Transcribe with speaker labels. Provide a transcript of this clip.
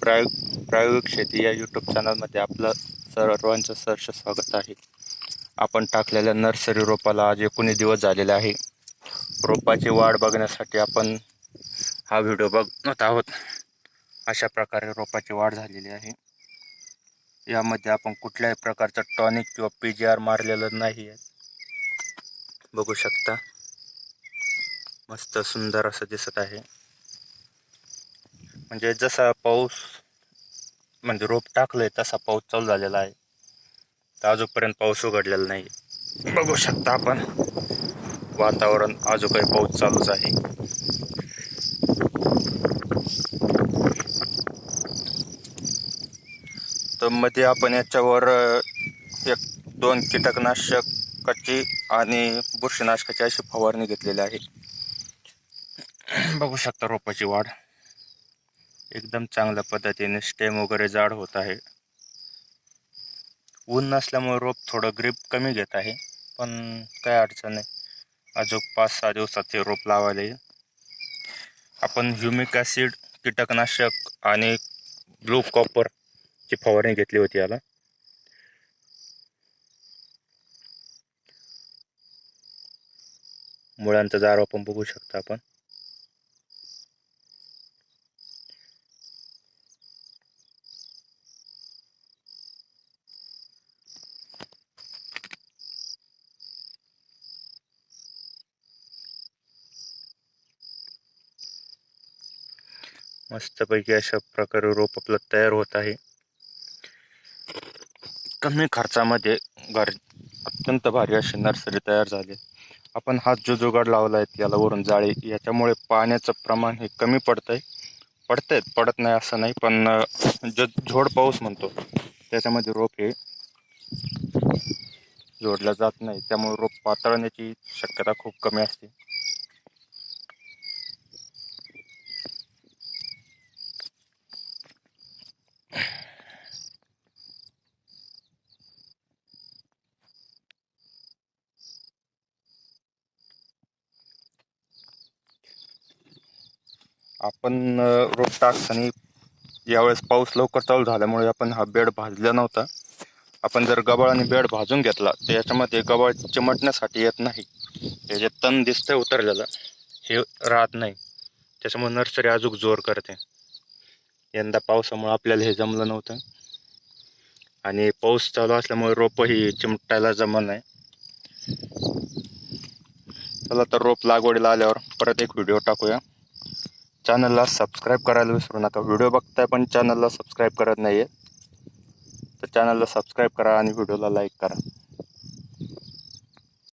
Speaker 1: प्रायोग प्रायोगिक शेती या यूट्यूब चॅनलमध्ये आपलं सर्वांचं सहर्ष स्वागत आहे. आपण टाकलेल्या नर्सरी रोपाला आज एकोणीस दिवस झालेले आहे. रोपाची वाढ बघण्यासाठी आपण हा व्हिडिओ बघत आहोत. अशा प्रकारे रोपाची वाढ झालेली आहे. यामध्ये आपण कुठल्याही प्रकारचं टॉनिक किंवा पी जी आर मारलेलं नाही आहे. बघू शकता. मस्त सुंदर असं दिसत आहे. म्हणजे जसा पाऊस म्हणजे रोप टाकलंय तसा पाऊस चालू झालेला आहे. तर आजूपर्यंत पाऊस उघडलेला नाही. बघू शकता आपण. वातावरण अजून काही पाऊस चालूच आहे. तर मध्ये आपण याच्यावर एक दोन कीटकनाशकाची आणि बुरशीनाशकाची अशी फवारणी घेतलेली आहे. बघू शकता रोपाची वाढ. एकदम चांगल्या पद्धतीने स्टेम वगैरे जाड होत आहे. ऊन नसल्यामुळे रोप थोडं ग्रीप कमी घेत आहे पण काय अडचण नाही. अजून पाच सहा दिवसात हे रोप लावायला येईल. आपण ह्युमिक ॲसिड कीटकनाशक आणि ब्लू कॉपर ची फवारणी घेतली होती याला. मुळांचा जारवा पण बघू शकता आपण. मस्तपैकी अशा प्रकारे रोप आपलं तयार होत आहे. कमी खर्चामध्ये घर अत्यंत भारी अशी नर्सरी तयार झाली. आपण हा जो जुगाड लावला आहे याला वरून जाळी याच्यामुळे पाण्याचं प्रमाण हे कमी पडतंय. आहे पडत नाही असं नाही पण जो झोड पाऊस म्हणतो त्याच्यामध्ये रोप हे जोडलं जात नाही. त्यामुळे रोप पातळण्याची शक्यता खूप कमी असते. आपण रोप टाकताना यावेळेस पाऊस लवकर चालू झाल्यामुळे आपण हा बेड भाजला नव्हता. आपण जर गबाळ आणि बेड भाजून घेतला तर याच्यामध्ये गबाळ चिमटण्यासाठी येत नाही. याचे तण दिसतंय उतरलेलं. हे राहत नाही. त्याच्यामुळे नर्सरी अजून जोर करते. यंदा पावसामुळे आपल्याला हे जमलं नव्हतं. आणि पाऊस चालू असल्यामुळे रोपही चिमटायला जमलं नाही. चला तर रोप लागवडीला आल्यावर परत एक व्हिडिओ टाकूया. चॅनलला सबस्क्राईब करायला विसरू नका. व्हिडिओ बघताय पण चॅनलला सबस्क्राईब करत नाही आहे तर चॅनलला सबस्क्राईब करा आणि व्हिडिओला लाईक करा.